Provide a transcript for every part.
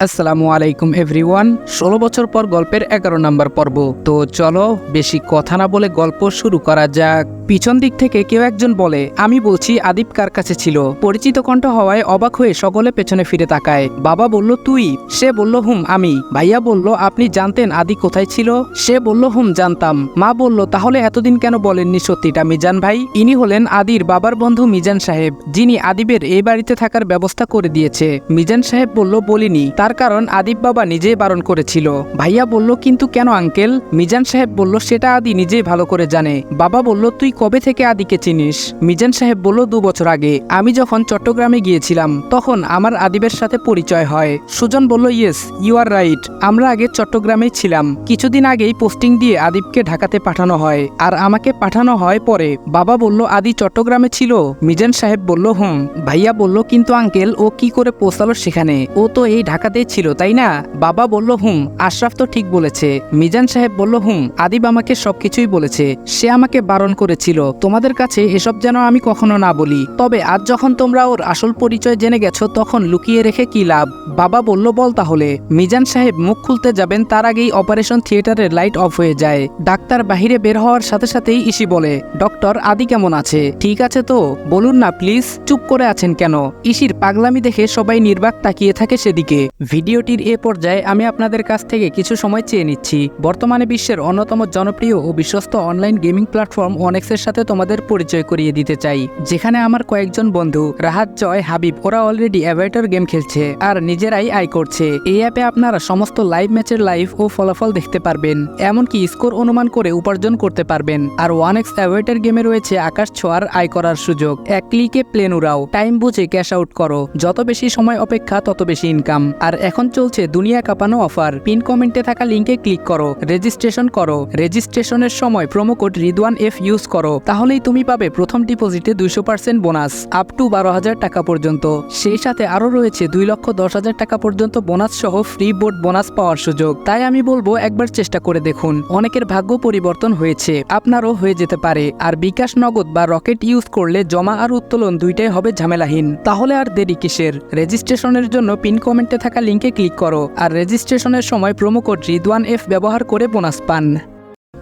আসসালামু আলাইকুম, এভরিওয়ান। ষোলো বছর পর গল্পের এগারো নম্বর পর্ব। তো চলো, বেশি কথা না বলে গল্প শুরু করা যাক। পিছন দিক থেকে কেউ একজন বলে, আমি বলছি, আদিব কার কাছে ছিল? পরিচিত কণ্ঠ হওয়ায় অবাক হয়ে সকলে পেছনে ফিরে তাকায়। বাবা বলল, তুই? সে বলল, হুম, আমি। ভাইয়া বলল, আপনি জানতেন আদি কোথায় ছিল? সে বলল, হুম, জানতাম। মা বলল, তাহলে এতদিন কেন বলেননি সত্যিটা, মিজান ভাই? ইনি হলেন আদির বাবার বন্ধু মিজান সাহেব, যিনি আদিবের এই বাড়িতে থাকার ব্যবস্থা করে দিয়েছে। মিজান সাহেব বলল, বলিনি। তার কারণ আদিব বাবা নিজেই বারণ করেছিল। ভাইয়া বলল, কিন্তু কেন আঙ্কেল? মিজান সাহেব বলল, সেটা আদি নিজেই ভালো করে জানে। বাবা বলল, তুই কবে থেকে আদিকে চিনিস? মিজান সাহেব বলল, দু বছর আগে। আমি যখন চট্টগ্রামে গিয়েছিলাম, তখন আমার আদিবের সাথে পরিচয় হয়। সুজন বলল, ইয়েস, ইউ আর রাইট। আমরা আগে চট্টগ্রামেই ছিলাম। কিছুদিন আগেই পোস্টিং দিয়ে আদিবকে ঢাকাতে পাঠানো হয়। আর আমাকে পাঠানো হয় পরে। বাবা বলল, আদি চট্টগ্রামে ছিল? মিজান সাহেব বলল, হুম। ভাইয়া বলল, কিন্তু আঙ্কেল, ও কি করে পৌঁছালো সেখানে? ও তো এই ঢাকাতেই ছিল, তাই না? বাবা বলল, হুম, আশরাফ তো ঠিক বলেছে। মিজান সাহেব বলল, হুম, আদিব আমাকে সবকিছুই বলেছে। সে আমাকে বারণ করেছিল। তোমাদের কাছে এসব যেন আমি কখনো না বলি। তবে আজ যখন তোমরা ওর আসল পরিচয় জেনে গেছো, তখন লুকিয়ে রেখে কি লাভ? বাবা বলল, বল তাহলে। মিজান সাহেব মুখ খুলতে যাবেন, তার আগেই অপারেশন থিয়েটারের লাইট অফ হয়ে যায়। ডাক্তার বাহিরে বের হওয়ার সাথে সাথেই ইসি বলে, ডক্টর, আদি কেমন আছে? ঠিক আছে তো? বলুন না, প্লিজ। চুপ করে আছেন কেন? ইসির পাগলামি দেখে সবাই নির্বাক তাকিয়ে থাকে সেদিকে। ভিডিওটির এ পর্যায়ে আমি আপনাদের কাছ থেকে কিছু সময় চেয়ে নিচ্ছি। বর্তমানে বিশ্বের অন্যতম জনপ্রিয় ও বিশ্বস্ত অনলাইন গেমিং প্ল্যাটফর্ম অনেক্সের সাথে তোমাদের পরিচয় করিয়ে দিতে চাই, যেখানে আমার কয়েকজন বন্ধু, রাহাত, জয়, হাবিব, ওরা অলরেডি অ্যাভাইটার গেম খেলছে আর নিজেরাই আয় করছে। এই অ্যাপে আপনারা সমস্ত লাইভ ম্যাচের লাইভ ও ফলাফল দেখতে পারবেন, এমনকি স্কোর অনুমান করে উপার্জন করতে পারবেন। আর ওয়ান এক্স অ্যাভাইটার গেমে রয়েছে আকাশ ছোঁয়ার আয় করার সুযোগ। এক ক্লিকে প্লেন উড়াও টাইম বুঝে ক্যাশ আউট করো। যত বেশি সময় অপেক্ষা, তত বেশি ইনকাম আর এখন চলছে দুনিয়া কাঁপানো অফার। পিন কমেন্টে থাকা লিঙ্কে ক্লিক করো, রেজিস্ট্রেশন করো। রেজিস্ট্রেশনের সময় কোড রিদওয়ান এফ ইউজ করো। তাহলেই তুমি পাবে প্রথম ডিপোজিটে দুইশো পার্সেন্ট বোনাস আপ টু বারো হাজার টাকা পর্যন্ত। সেই সাথে আরও রয়েছে দুই লক্ষ দশ হাজার টাকা পর্যন্ত বোনাস সহ ফ্রি বোর্ড বোনাস পাওয়ার সুযোগ। তাই আমি বলব একবার চেষ্টা করে দেখুন। অনেকের ভাগ্য পরিবর্তন হয়েছে, আপনারও হয়ে যেতে পারে। আর বিকাশ নগদ বা রকেট ইউজ করলে জমা আর উত্তোলন দুইটাই হবে ঝামেলাহীন। তাহলে আর দেরি কিসের? রেজিস্ট্রেশনের জন্য পিন কমেন্টে থাকা লিঙ্কে ক্লিক করো আর রেজিস্ট্রেশনের সময় প্রোমো কোড রিদওয়ান এফ ব্যবহার করে বোনাস পান।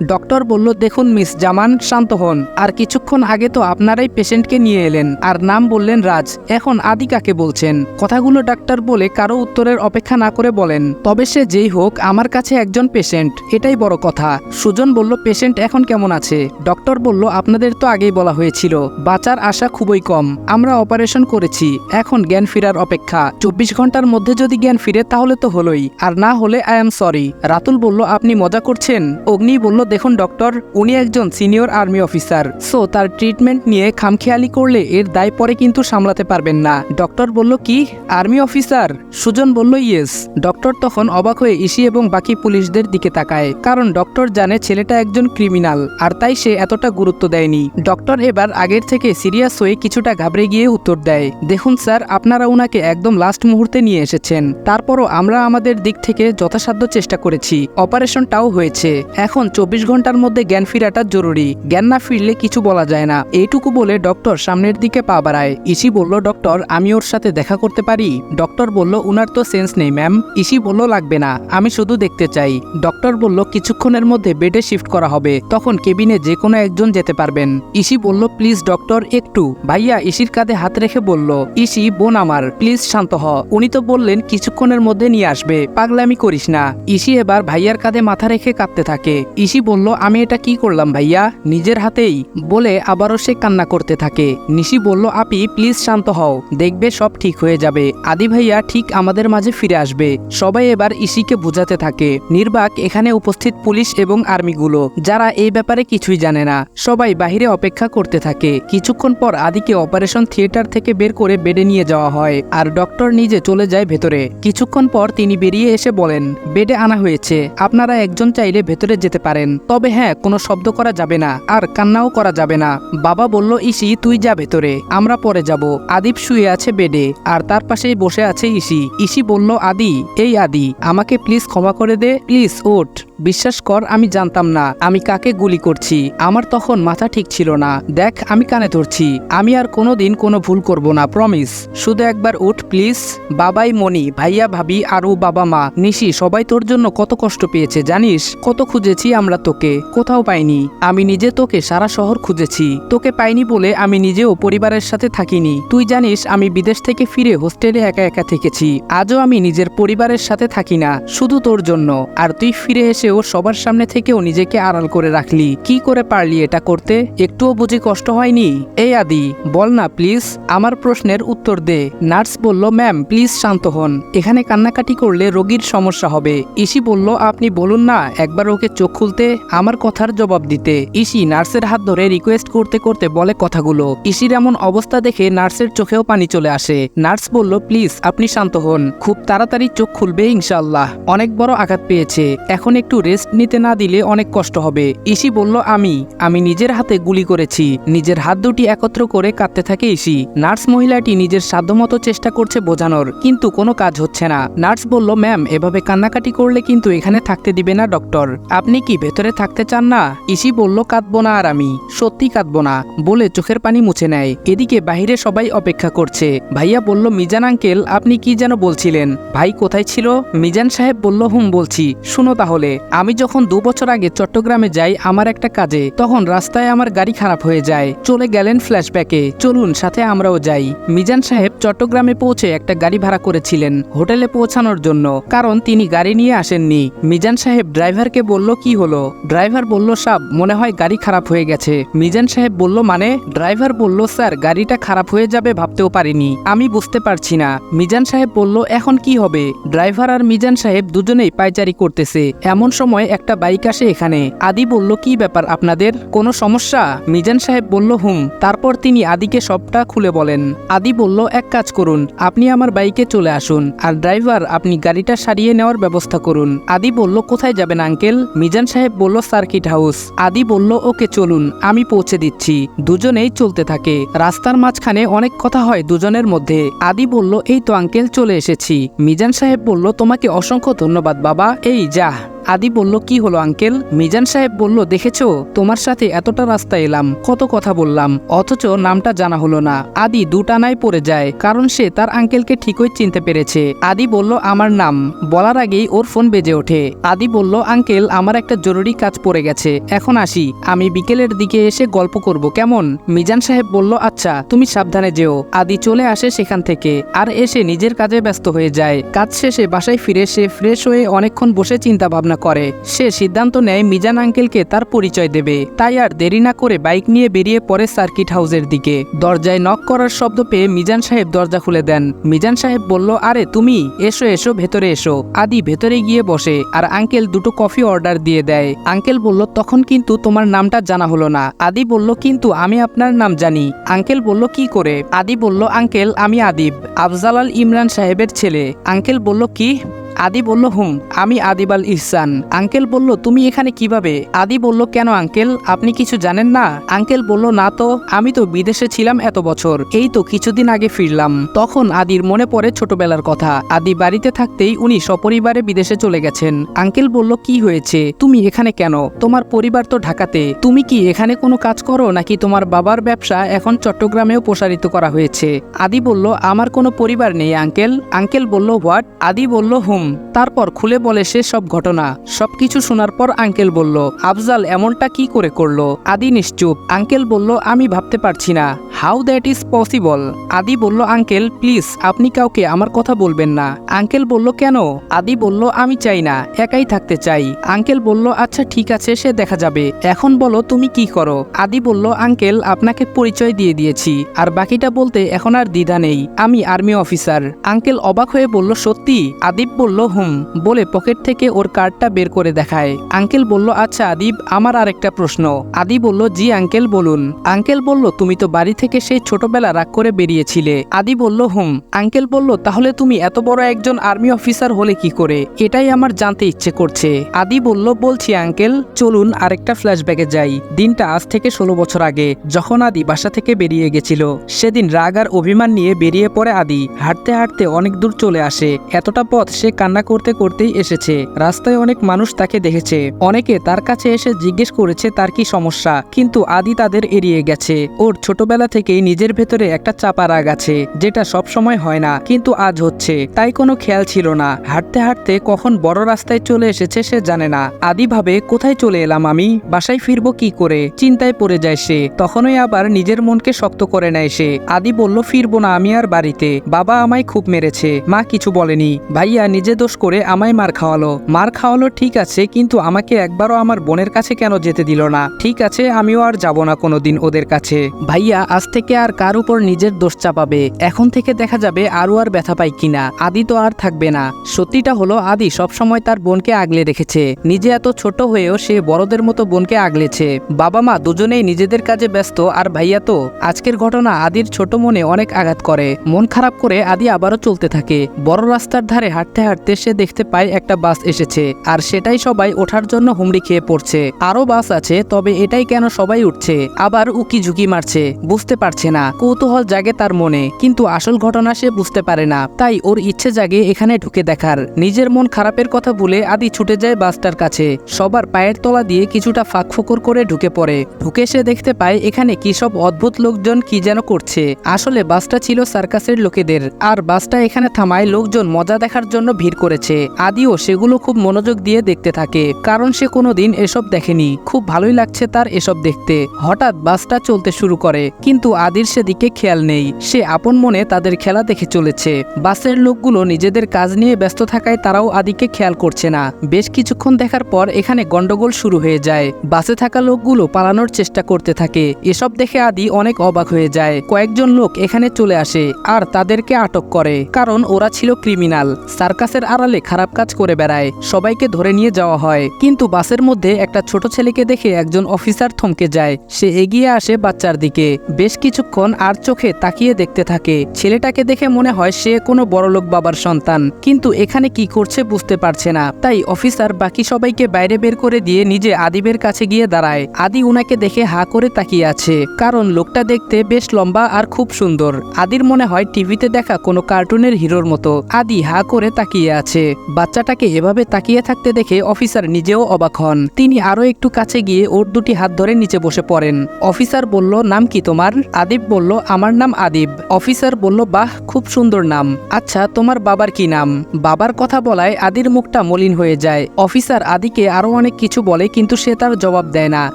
ডক্টর বলল, দেখুন মিস জামান, শান্ত হন। আর কিছুক্ষণ আগে তো আপনারাই পেশেন্টকে নিয়ে এলেন। আর নাম বললেন রাজ। এখন আদি কাকে বলছেন? কথাগুলো ডাক্তার বলে কারও উত্তরের অপেক্ষা না করে বলেন। তবে সে যেই হোক, আমার কাছে একজন পেশেন্ট। এটাই বড় কথা। সুজন বলল, পেশেন্ট এখন কেমন আছে? ডক্টর বলল, আপনাদের তো আগেই বলা হয়েছিল, বাঁচার আশা খুবই কম। আমরা অপারেশন করেছি। এখন জ্ঞান ফেরার অপেক্ষা। চব্বিশ ঘণ্টার মধ্যে যদি জ্ঞান ফিরে, তাহলে তো হলোই। আর না হলে, আই এম সরি। রাতুল বলল, আপনি মজা করছেন? অগ্নি বলল দেখুন, ডক্টর, উনি একজন সিনিয়র আর্মি অফিসার। সো, তার ট্রিটমেন্ট নিয়ে খামখেয়ালি করলে এর দায় পরে কিন্তু সামলাতে পারবেন না। ডক্টর বলল, কি? Army officer? সুজন বলল, ইয়েস। ডক্টর তখন অবাক হয়ে ইসি এবং বাকি পুলিশদের দিকে তাকায়, কারণ ডক্টর জানে ছেলেটা একজন ক্রিমিনাল, আর তাই সে এতটা গুরুত্ব দেয়নি। ডক্টর এবার আগের থেকে সিরিয়াস হয়ে কিছুটা ঘাবড়ে গিয়ে উত্তর দেয়, দেখুন স্যার, আপনারা উনাকে একদম লাস্ট মুহূর্তে নিয়ে এসেছেন। তারপরও আমরা আমাদের দিক থেকে যথাসাধ্য চেষ্টা করেছি। অপারেশনটাও হয়েছে। এখন চব্বিশ ঘণ্টার মধ্যে জ্ঞান ফেরাটা জরুরি। জ্ঞান না ফিরলে কিছু বলা যায় না। এইটুকু বলে ডক্টর সামনের দিকে পা বাড়ায়। ইসি বলল, ডক্টর, আমি ওর সাথে দেখা করতে পারি? ডক্টর বলল, উনার তো সেন্স নেই, ম্যাম। ইসি বলল, লাগবে না। আমি শুধু দেখতে চাই। ডক্টর বলল, কিছুক্ষণের মধ্যে বেডে শিফট করা হবে। তখন কেবিনে যে কোনো একজন যেতে পারবেন। ইসি বলল, প্লিজ, ডক্টর, একটু। ভাইয়া ইসির কাঁধে হাত রেখে বলল ইসি বোন আমার, প্লিজ শান্ত হ। উনি তো বললেন, কিছুক্ষণের মধ্যে নিয়ে আসবে। পাগলামি করিস না। ইসি এবার ভাইয়ার কাঁধে মাথা রেখে কাঁদতে থাকে। ইসি বলল, আমি এটা কি করলাম ভাইয়া? নিজের হাতেই বলে আবারও সে কান্না করতে থাকে। নিশি বলল, আপি, প্লিজ শান্ত হও। দেখবে সব ঠিক হয়ে যাবে। আদি ভাইয়া ঠিক আমাদের মাঝে ফিরে আসবে। সবাই এবার ইসিকে বোঝাতে থাকে। নির্বাক এখানে উপস্থিত পুলিশ এবং আর্মিগুলো, যারা এই ব্যাপারে কিছুই জানে না। সবাই বাহিরে অপেক্ষা করতে থাকে। কিছুক্ষণ পর আদিকে অপারেশন থিয়েটার থেকে বের করে বেডে নিয়ে যাওয়া হয় আর ডক্টর নিজে চলে যায় ভেতরে। কিছুক্ষণ পর তিনি বেরিয়ে এসে বলেন, বেডে আনা হয়েছে। আপনারা একজন চাইলে ভেতরে যেতে পারেন। তবে হ্যাঁ কোনো শব্দ করা যাবে না আর কান্নাও করা যাবে না। বাবা বলল, ইসি, তুই যা ভেতরে, আমরা পরে যাব। আদিব শুয়ে আছে বেডে, আর তার পাশেই বসে আছে ইসি। ইসি বলল, আদি, এই আদি, আমাকে প্লিজ ক্ষমা করে দে, প্লিজ ওঠ। বিশ্বাস কর, আমি জানতাম না, আমি কাকে গুলি করছি। আমার তখন মাথা ঠিক ছিল না। দেখ, আমি কানে ধরছি। আমি আর কোনো দিন কোনো ভুল করব না, প্রমিস। শুধু একবার উঠ প্লিজ। বাবাই মনি ভাইয়া, ভাবি আর ও বাবা মা, নিশি, সবাই তোর জন্য কত কষ্ট পেয়েছে, জানিস? কত খুঁজেছি আমরা তোকে, কোথাও পাইনি। আমি নিজে তোকে সারা শহর খুঁজেছি। তোকে পাইনি বলে আমি নিজেও পরিবারের সাথে থাকিনি। তুই জানিস, আমি বিদেশ থেকে ফিরে হোস্টেলে একা একা থেকেছি। আজও আমি নিজের পরিবারের সাথে থাকি না, শুধু তোর জন্য। আর তুই ফিরে এসেও সবার সামনে থেকেও নিজেকে আড়াল করে রাখলি। কি করে পারলি এটা করতে? একটুও বুঝি কষ্ট হয়নি? এই আদি, বল না প্লিজ, আমার প্রশ্নের উত্তর দে। নার্স বলল, ম্যাম, প্লিজ শান্ত হন। এখানে কান্নাকাটি করলে রোগীর সমস্যা হবে। ইসি বলল, আপনি বলুন না, একবার ওকে চোখ খুলতে আমার কথার জবাব দিতে। ইসি নার্সের হাত ধরে রিকোয়েস্ট করতে করতে বলে কথাগুলো। ইসির এমন অবস্থা দেখে নার্সের চোখেও পানি চলে আসে। নার্স বলল, প্লিজ, আপনি শান্ত হন। খুব তাড়াতাড়ি চোখ খুলবে ইনশাল্লাহ অনেক বড় আঘাত পেয়েছে। এখন একটু রেস্ট নিতে না দিলে অনেক কষ্ট হবে। ইসি বলল, আমি আমি নিজের হাতে গুলি করেছি। নিজের হাত দুটি একত্র করে কাঁদতে থাকে ইসি নার্স মহিলাটি নিজের সাধ্যমতো চেষ্টা করছে বোঝানোর, কিন্তু কোনো কাজ হচ্ছে না। নার্স বলল, ম্যাম, এভাবে কান্নাকাটি করলে কিন্তু এখানে থাকতে দিবে না, ডক্টর। আপনি কি ভেতরে থাকতে চান না? ইসি বলল, কাঁদবো না আর আমি। সত্যি কাঁদবো না, বলে চোখের পানি মুছে নেয়। এদিকে বাহিরে সবাই অপেক্ষা করছে। ভাইয়া বলল, মিজান আঙ্কেল, আপনি কি যেন বলছিলেন? ভাই কোথায় ছিল? মিজান সাহেব বলল, হুম, বলছি। শুনো তাহলে, আমি যখন দু বছর আগে চট্টগ্রামে যাই আমার একটা কাজে, তখন রাস্তায় আমার গাড়ি খারাপ হয়ে যায়। চলে গেলেন ফ্ল্যাশব্যাকে। চলুন, সাথে আমরাও যাই। মিজান সাহেব চট্টগ্রামে পৌঁছে একটা গাড়ি ভাড়া করেছিলেন হোটেলে পৌঁছানোর জন্য, কারণ তিনি গাড়ি নিয়ে আসেননি। মিজান সাহেব ড্রাইভারকে বলল, কি হলো? ড্রাইভার বলল, সাব, মনে হয় গাড়ি খারাপ হয়ে গেছে। মিজান সাহেব বলল মানে? ড্রাইভার বলল, স্যার, গাড়িটা খারাপ হয়ে যাবে ভাবতেও পারিনি। আমি বুঝতে পারছি না। মিজান সাহেব বলল, এখন কি হবে? ড্রাইভার আর মিজান সাহেব দুজনেই পাইচারি করতেছে। এমন সময় একটা বাইক আসে এখানে। আদি বলল, কি ব্যাপার আপনাদের? কোনো সমস্যা? মিজান সাহেব বলল, হুম। তারপর তিনি আদিকে সবটা খুলে বলেন। আদি বলল, এক কাজ করুন, আপনি আমার বাইকে চলে আসুন আর ড্রাইভার, আপনি গাড়িটা সারিয়ে নেওয়ার ব্যবস্থা করুন। আদি বলল, কোথায় যাবেন, আঙ্কেল? মিজান সাহেব বলল, সার্কিট হাউস। আদি বলল, ওকে, চলুন, আমি পৌঁছে দিচ্ছি। দুজনেই চলতে থাকে। রাস্তার মাঝখানে অনেক কথা হয় দুজনের মধ্যে। আদি বলল, এই তো, আঙ্কেল, চলে এসেছি। মিজান সাহেব বলল, তোমাকে অসংখ্য ধন্যবাদ, বাবা। এই, যা। আদি বলল, কি হলো আঙ্কেল? মিজান সাহেব বলল, দেখেছ, তোমার সাথে এতটা রাস্তা এলাম, কত কথা বললাম, অথচ নামটা জানা হলো না। আদি দুটানায় পড়ে যায়, কারণ সে তার আঙ্কেলকে ঠিকই চিনতে পেরেছে। আদি বলল, আমার নাম। বলার আগেই ওর ফোন বেজে ওঠে। আদি বলল, আঙ্কেল, আমার একটা জরুরি কাজ পড়ে গেছে, এখন আসি, আমি বিকেলের দিকে এসে গল্প করব, কেমন? মিজান সাহেব বলল আচ্ছা তুমি সাবধানে যেও। আদি চলে আসে সেখান থেকে, আর এসে নিজের কাজে ব্যস্ত হয়ে যায়। কাজ শেষে বাসায় ফিরে সে ফ্রেশ হয়ে অনেকক্ষণ বসে চিন্তা ভাবনা করে। সে সিদ্ধান্ত নেয় মিজান আঙ্কেলকে তার পরিচয় দেবে। তাই আর দেরি না করে বাইক নিয়ে বেরিয়ে পড়ে সার্কিট হাউসের দিকে। দরজায় নক করার শব্দ পেয়ে মিজান সাহেব দরজা খুলে দেন। মিজান সাহেব বলল, আরে, তুমি? এসো এসো, ভেতরে এসো। আদি ভেতরে গিয়ে বসে আর আঙ্কেল দুটো কফি অর্ডার দিয়ে দেয়। আঙ্কেল বলল, তখন কিন্তু তোমার নামটা জানা হলো না। আদি বলল, কিন্তু আমি আপনার নাম জানি। আঙ্কেল বলল, কি করে? আদি বলল, আঙ্কেল, আমি আদিব, আফজালাল ইমরান সাহেবের ছেলে। আঙ্কেল বলল, কি? আদি বলল, হুম, আমি আদিব আল ইহসান। আঙ্কেল বলল, তুমি এখানে কীভাবে? আদি বলল, কেন আঙ্কেল? আপনি কিছু জানেন না? আঙ্কেল বলল, না তো, আমি তো বিদেশে ছিলাম এত বছর। এই তো কিছুদিন আগে ফিরলাম। তখন আদির মনে পড়ে ছোটবেলার কথা। আদি বাড়িতে থাকতেই উনি সপরিবারে বিদেশে চলে গেছেন। আঙ্কেল বলল, কি হয়েছে? তুমি এখানে কেন? তোমার পরিবার তো ঢাকাতে। তুমি কি এখানে কোনো কাজ করো? নাকি তোমার বাবার ব্যবসা এখন চট্টগ্রামেও প্রসারিত করা হয়েছে? আদি বলল, আমার কোনো পরিবার নেই, আঙ্কেল। আঙ্কেল বলল, হোয়াট? আদি বলল, হুম তারপর খুলে বলে সে সব ঘটনা। সবকিছু শোনার পর আঙ্কেল বলল, আফজাল এমনটা কি করে করল? আদি নিশ্চুপ। আঙ্কেল বলল, আমি ভাবতে পারছি না। How that is possible? Adi বলল, আঙ্কেল, প্লিজ, আপনি কাউকে আমার কথা বলবেন না। আঙ্কেল বলল, কেন? আদি বলল, আমি চাই না, একাই থাকতে চাই। আঙ্কেল বলল আচ্ছা ঠিক আছে, সে দেখা যাবে। এখন বলো, তুমি কি করো? আদি বলল, আঙ্কেল, আপনাকে পরিচয় দিয়ে দিয়েছি, আর বাকিটা বলতে এখন আর দ্বিধা নেই, আমি আর্মি অফিসার। আঙ্কেল অবাক হয়ে বলল, সত্যি? আদিব বলল, হুম। বলে পকেট থেকে ওর কার্ডটা বের করে দেখায়। আঙ্কেল বলল আচ্ছা আদিব, আমার আরেকটা প্রশ্ন। আদি বলল, জি, আঙ্কেল, বলুন। আঙ্কেল বলল, তুমি তো বাড়ি থেকে থেকে সেই ছোটবেলা রাগ করে বেরিয়েছিলে। আদি বলল, হুম। আঙ্কেল বলল, তাহলে তুমি এত বড় একজন আর্মি অফিসার হলে কি করে? এটাই আমার জানতে ইচ্ছে করছে। আদি বলল, বলছি আঙ্কেল, চলুন আরেকটা ফ্ল্যাশব্যাকে যাই। দিনটা আজ থেকে ষোলো বছর আগে, যখন আদি বাসা থেকে বেরিয়ে গেছিল। সেদিন রাগ আর অভিমান নিয়ে বেরিয়ে পড়ে আদি। হাঁটতে হাঁটতে অনেক দূর চলে আসে। এতটা পথ সে কান্না করতে করতেই এসেছে। রাস্তায় অনেক মানুষ তাকে দেখেছে। অনেকে তার কাছে এসে জিজ্ঞেস করেছে, তার কি সমস্যা? কিন্তু আদি তাদের এড়িয়ে গেছে। ওর ছোটবেলা থেকেই নিজের ভেতরে একটা চাপা রাগ আছে, যেটা সব সময় হয় না, কিন্তু আজ হচ্ছে। তাই কোনো খেয়াল ছিল না। হাঁটতে হাঁটতে কখন বড় রাস্তায় চলে এসেছে সে জানে না। আদি ভাবে কোথায় চলে এলাম আমি? বাসায় ফিরবো কি করে? চিন্তায় পড়ে যায় সে। তখনই আবার নিজের মনকে শক্ত করে নেয় সে। আদি বলল, ফিরবো না আমি আর বাড়িতে। বাবা আমায় খুব মেরেছে। মা কিছু বলেনি। ভাইয়া নিজে দোষ করে আমায় মার খাওয়ালো। মার খাওয়ালো ঠিক আছে, কিন্তু আমাকে একবারও আমার বোনের কাছে কেন যেতে দিল না? ঠিক আছে, আমিও আর যাব না কোনোদিন ওদের কাছে। ভাইয়া থেকে আর কার উপর নিজের দোষ চাপাবে? এখন থেকে দেখা যাবে আরও আর ব্যথা পাই কিনা। আদি তো আর থাকবে না। সত্যিটা হলো, আদি সবসময় তার বোনকে আগলে রেখেছে। নিজে এত ছোট হয়েও সে বড়দের মতো বোনকে আগলেছে। বাবা মা দুজনেই নিজেদের কাজে ব্যস্ত, আর ভাইয়া তো। আজকের ঘটনা আদির ছোট মনে অনেক আঘাত করে। মন খারাপ করে আদি আবারও চলতে থাকে। বড় রাস্তার ধারে হাঁটতে হাঁটতে সে দেখতে পায় একটা বাস এসেছে, আর সেটাই সবাই ওঠার জন্য হুমড়ি খেয়ে পড়ছে। আরও বাস আছে, তবে এটাই কেন সবাই উঠছে? আবার উকি ঝুঁকি মারছে। বুঝতে পারছে না। কৌতূহল জাগে তার মনে, কিন্তু আসল ঘটনা সে বুঝতে পারে না। তাই ওর ইচ্ছে জাগে এখানে ঢুকে দেখার। নিজের মন খারাপের কথা বলে আদি ছুটে যায় বাসটার কাছে। সবার পায়ের তলা দিয়ে কিছুটা ফাঁক ফোকর করে ঢুকে পড়ে। ঢুকে সে দেখতে পায় এখানে কি সব অদ্ভুত লোকজন কি যেন করছে। আসলে বাসটা ছিল সার্কাসের লোকেদের। আর বাসটা এখানে থামায় লোকজন মজা দেখার জন্য ভিড় করেছে। আদিও সেগুলো খুব মনোযোগ দিয়ে দেখতে থাকে। কারণ সে কোনোদিন এসব দেখেনি। খুব ভালোই লাগছে তার এসব দেখতে। হঠাৎ বাসটা চলতে শুরু করে। কিন্তু আদির সেদিকে খেয়াল নেই। সে আপন মনে তাদের খেলা দেখে চলেছে। বাসের লোকগুলো নিজেদের কাজ নিয়ে ব্যস্ত থাকায় তারাও আদিকে খেয়াল করছে না। বেশ কিছুক্ষণ দেখার পর এখানে গন্ডগোল শুরু হয়ে যায়। বাসে থাকা লোকগুলো পালানোর চেষ্টা করতে থাকে। এসব দেখে আদি অনেক অবাক হয়ে যায়। কয়েকজন লোক এখানে চলে আসে আর তাদেরকে আটক করে। কারণ ওরা ছিল ক্রিমিনাল। সার্কাসের আড়ালে খারাপ কাজ করে বেড়ায়। সবাইকে ধরে নিয়ে যাওয়া হয়। কিন্তু বাসের মধ্যে একটা ছোট ছেলেকে দেখে একজন অফিসার থমকে যায়। সে এগিয়ে আসে বাচ্চার দিকে। বেশ কিছুক্ষণ আর চোখে তাকিয়ে দেখতে থাকে। ছেলেটাকে দেখে মনে হয় সে কোনো বড়লোক বাবার সন্তান, কিন্তু এখানে কি করছে বুঝতে পারছে না। তাই অফিসার বাকি সবাইকে বাইরে বের করে দিয়ে নিজে আদিবের কাছে গিয়ে দাঁড়ায়। আদি উনাকে দেখে হা করে তাকিয়ে আছে, কারণ লোকটা দেখতে বেশ লম্বা আর খুব সুন্দর। আদির মনে হয় টিভিতে দেখা কোনো কার্টুনের হিরোর মতো। আদি হা করে তাকিয়ে আছে। বাচ্চাটাকে এভাবে তাকিয়ে থাকতে দেখে অফিসার নিজেও অবাক হন। তিনি আরও একটু কাছে গিয়ে ওর দুটি হাত ধরে নিচে বসে পড়েন। অফিসার বলল, নাম কি তোমার? আদিব বলল, আমার নাম আদিব। অফিসার বলল, বাহ, খুব সুন্দর নাম। আচ্ছা তোমার বাবার কি নাম? বাবার কথা বলায় আদির মুখটা মলিন হয়ে যায়। অফিসার আদিকে আরও অনেক কিছু বলে, কিন্তু সে তার জবাব দেয় না।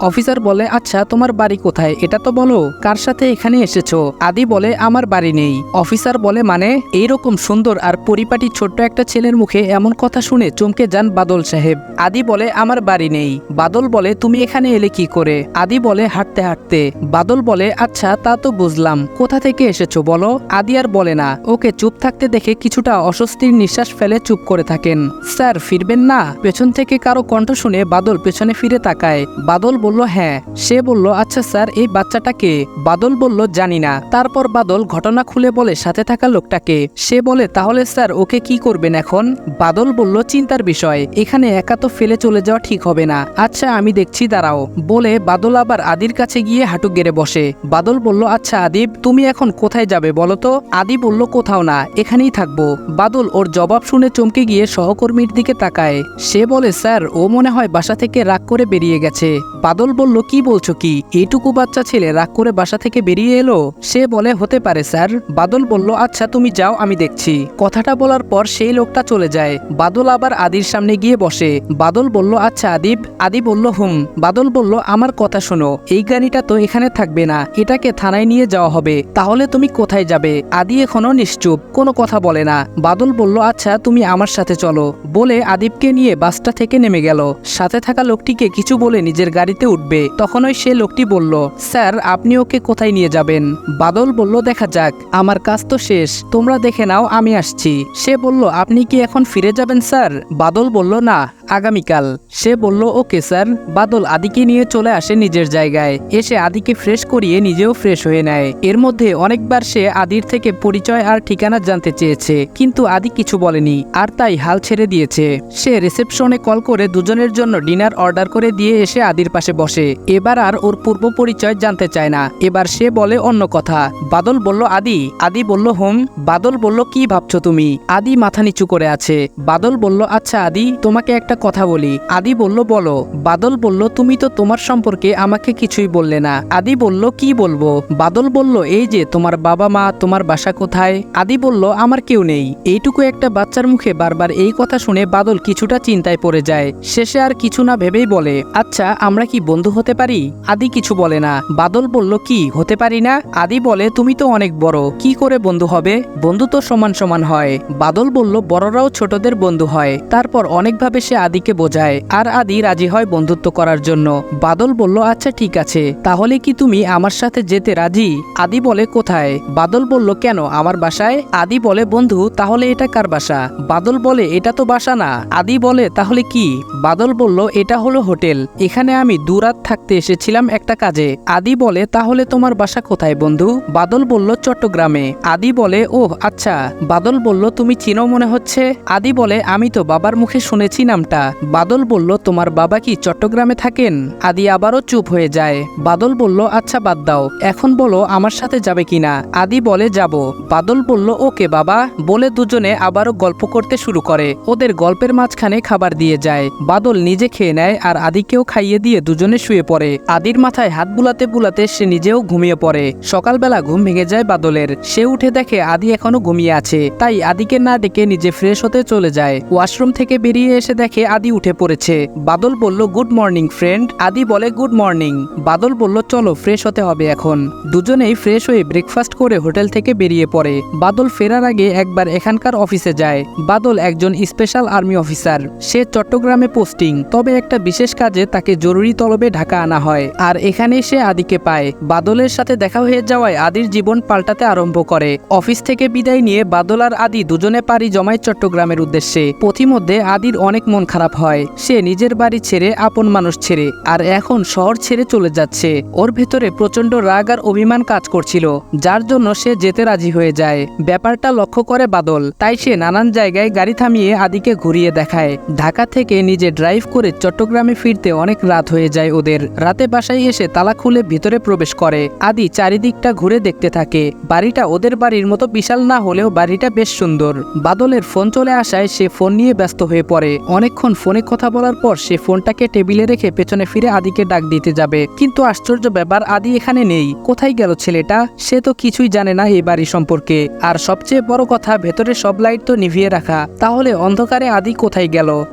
অফিসার বলে আচ্ছা তোমার বাড়ি কোথায়? এটা তো বলো, কার সাথে এখানে এসেছ? আদি বলে, আমার বাড়ি নেই। অফিসার বলে মানে এইরকম সুন্দর আর পরিপাটি ছোট্ট একটা ছেলের মুখে এমন কথা শুনে চমকে যান বাদল সাহেব। আদি বলে, আমার বাড়ি নেই। বাদল বলে, তুমি এখানে এলে কি করে? আদি বলে, হাঁটতে হাঁটতে। বাদল বলে আচ্ছা তা তো বুঝলাম। কোথা থেকে এসেছ বলো? আদি আর বলে না। ওকে চুপ থাকতে দেখে কিছুটা অস্বস্তির নিঃশ্বাস ফেলে চুপ করে থাকেন। স্যার, ফিরবেন না? পেছন থেকে কারও কণ্ঠ শুনে বাদল পেছনে ফিরে তাকায়। বাদল বলল হ্যাঁ। সে বলল আচ্ছা স্যার, এই বাচ্চাটাকে বাদল বলল, জানি না। তারপর বাদল ঘটনা খুলে বলে সাথে থাকা লোকটাকে। সে বলে, তাহলে স্যার, ওকে কি করবেন এখন? বাদল বলল, চিন্তার বিষয়। এখানে একা তো ফেলে চলে যাওয়া ঠিক হবে না। আচ্ছা আমি দেখছি, দাঁড়াও। বলে বাদল আবার আদির কাছে গিয়ে হাঁটু গেড়ে বসে। বাদল বলল আচ্ছা আদিব, তুমি এখন কোথায় যাবে বলো তো? আদি বলল, কোথাও না, এখানেই থাকব। বাদল ওর জবাব শুনে চমকে গিয়ে সহকর্মীর দিকে তাকায়। সে বলে, স্যার, ও মনে হয় বাসা থেকে রাগ করে বেরিয়ে গেছে। বাদল বলল, কি বলছো কি? এইটুকু বাচ্চা ছেলে রাগ করে বাসা থেকে বেরিয়ে এলো? সে বলে, হতে পারে, স্যার। বাদল বলল আচ্ছা তুমি যাও, আমি দেখছি। কথাটা বলার পর সেই লোকটা চলে যায়। বাদল আবার আদির সামনে গিয়ে বসে। বাদল বলল আচ্ছা আদিব। আদি বলল, হুম। বাদল বলল, আমার কথা শোনো, এই গাড়িটা তো এখানে থাকবে না, এটাকে থানায় নিয়ে যাওয়া হবে। তাহলে তুমি কোথায় যাবে? আদি এখনও নিশ্চুপ। কোনো কথা বলে না। বাদল বলল আচ্ছা তুমি আমার সাথে চলো। বলে আদিবকে নিয়ে বাসটা থেকে নেমে গেল। সাথে থাকা লোকটিকে কিছু বলে নিজের গাড়িতে উঠবে। তখনই সে লোকটি বলল, স্যার, আপনি ওকে কোথায় নিয়ে যাবেন? বাদল বলল, দেখা যাক। আমার কাজ তো শেষ। তোমরা দেখে নাও, আমি আসছি। সে বলল, আপনি কি এখন ফিরে যাবেন, স্যার? বাদল বলল, না, আগামীকাল। সে বলল, ওকে, স্যার। বাদল আদিকে নিয়ে চলে আসে নিজের জায়গায়। এসে আদিকে ফ্রেশ করিয়ে নিজেও ফ্রেশ হয়ে নেয়। এর মধ্যে অনেকবার সে আদির থেকে পরিচয় আর ঠিকানা জানতে চেয়েছে, কিন্তু আদি কিছু বলেনি, আর তাই হাল ছেড়ে দিয়েছে। সে রিসেপশনে কল করে দুজনের জন্য ডিনার অর্ডার করে দিয়ে এসে আদির পাশে বসে। এবার আর ওর পূর্ব পরিচয় জানতে চায় না। এবার সে বলে অন্য কথা, বাদল বলল, আদি আদি বলল, হোম, বাদল বলল, কি ভাবছ তুমি? আদি মাথা নিচু করে আছে, বাদল বলল আচ্ছা আদি, তোমাকে একটা কথা বলি। আদি বলল, বলো, বাদল বলল, তুমি তো তোমার সম্পর্কে আমাকে কিছুই বললে না। আদি বলল, কি বলব? বাদল বলল, এই যে, তোমার বাবা মা, তোমার বাসা কোথায়? আদি বলল, আমার কেউ নেই। এইটুকু একটা বাচ্চার মুখে বারবার এই কথা শুনে বাদল কিছুটা চিন্তায় পড়ে যায়। শেষে আর কিছু না ভেবেই বলে আচ্ছা আমরা কি বন্ধু হতে পারি? আদি কিছু বলে না। বাদল বলল, কি, হতে পারি না? আদি বলে, তুমি তো অনেক বড়, কি করে বন্ধু হবে? বন্ধু তো সমান সমান হয়। বাদল বলল, বড়রাও ছোটদের বন্ধু হয়। তারপর অনেকভাবে সে আদিকে বোঝায়, আর আদি রাজি হয় বন্ধুত্ব করার জন্য। বাদল বলল আচ্ছা ঠিক আছে। তাহলে কি তুমি আমার সাথে যেতে রাজি? আদি বলে, কোথায়? বাদল বলল, কেন? আমার বাসায়? আদি বলে, বন্ধু, তাহলে এটা কার বাসা? বাদল বলে, এটা তো বাসা না। আদি বলে, তাহলে কি? বাদল বলল, এটা হলো হোটেল। এখানে আমি দুরাত থাকতে এসেছিলাম একটা কাজে। আদি বলে, তাহলে তোমার বাসা কোথায় বন্ধু? বাদল বলল, চট্টগ্রামে। আদি বলে, ওহ আচ্ছা। বাদল বলল, তুমি চিনো মনে হচ্ছে? আদি বলে, আমি তো বাবার মুখে শুনেছি নামটা। বাদল বলল, তোমার বাবা কি চট্টগ্রামে থাকেন? আদি আবারও চুপ হয়ে যায়। বাদল বলল আচ্ছা বাদ দাও। এখন বলো আমার সাথে যাবে কিনা? আদি বলে, যাব। বাদল বলল, ওকে বাবা। বলে দুজনে আবারও গল্প করতে শুরু করে। ওদের গল্পের মাঝখানে খাবার দিয়ে যায়। বাদল নিজে খেয়ে নেয় আর আদিকেও খাইয়ে দিয়ে দুজনে শুয়ে পড়ে। আদির মাথায় হাত বুলাতে বুলাতে সে নিজেও ঘুমিয়ে পড়ে। সকালবেলা ঘুম ভেঙে যায় বাদলের। সে উঠে দেখে আদি এখনও ঘুমিয়ে আছে। তাই আদিকে না ডেকে নিজে ফ্রেশ হতে চলে যায়। ওয়াশরুম থেকে বেরিয়ে এসে দেখে আদি উঠে পড়েছে। বাদল বলল, গুড মর্নিং ফ্রেন্ড। আদি বলে, গুড মর্নিং। বাদল বলল, চলো ফ্রেশ হতে হবে এখন। দুজনেই ফ্রেশ হয়ে ব্রেকফাস্ট করে হোটেল থেকে বেরিয়ে পড়ে। বাদল ফেরার আগে একবার এখানকার অফিসে যায়। বাদল একজন স্পেশাল আর্মি অফিসার সে চট্টগ্রামে পোস্টিং তবে একটা বিশেষ কাজে তাকে জরুরি তলবে ঢাকা আনা হয়। আর এখানে সে আদিকে পায়। বাদলের সাথে দেখা হয়ে যাওয়ায় আদির জীবন পাল্টাতে আরম্ভ করে। অফিস থেকে বিদায় নিয়ে বাদল আর আদি দুজনে পারি জমায় চট্টগ্রামের উদ্দেশ্যে। পথিমধ্যে আদির অনেক মন খারাপ হয়। সে নিজের বাড়ি ছেড়ে আপন মানুষ ছেড়ে। আর এখন শহর ছেড়ে চলে যাচ্ছে। ওর ভেতরে প্রচণ্ড রাগ আর অভিমান কাজ করছিল, যার জন্য সে যেতে রাজি হয়ে যায়। ব্যাপারটা লক্ষ্য করে বাদল, তাই সে নানান জায়গায় গাড়ি থামিয়ে আদিকে ঘুরিয়ে দেখায়। ঢাকা থেকে নিজে ড্রাইভ করে চট্টগ্রামে ফিরতে অনেক রাত হয়ে যায় ওদের। রাতে বাসায় এসে তালা খুলে ভিতরে প্রবেশ করে। আদি চারিদিকটা ঘুরে দেখতে থাকে। বাড়িটা ওদের বাড়ির মতো বিশাল না হলেও বাড়িটা বেশ সুন্দর। বাদলের ফোন চলে আসায় সে ফোন নিয়ে ব্যস্ত হয়ে পড়ে। অনেকক্ষণ ফোনে কথা বলার পর সে ফোনটাকে টেবিলে রেখে পেছনে ফিরে আদিকে ডাক দিতে যাবে। কিন্তু আশ্চর্য ব্যাপার, আদি এখানে নেই। কোথায় গেল ছেলেটা? সে তো কিছুই জানে না এই বাড়ি সম্পর্কে। আর সবচেয়ে বড় কথা, ভেতরে সব লাইট তো নিভিয়ে রাখা। তাহলে অন্ধকারে আদি কোথায় গেল?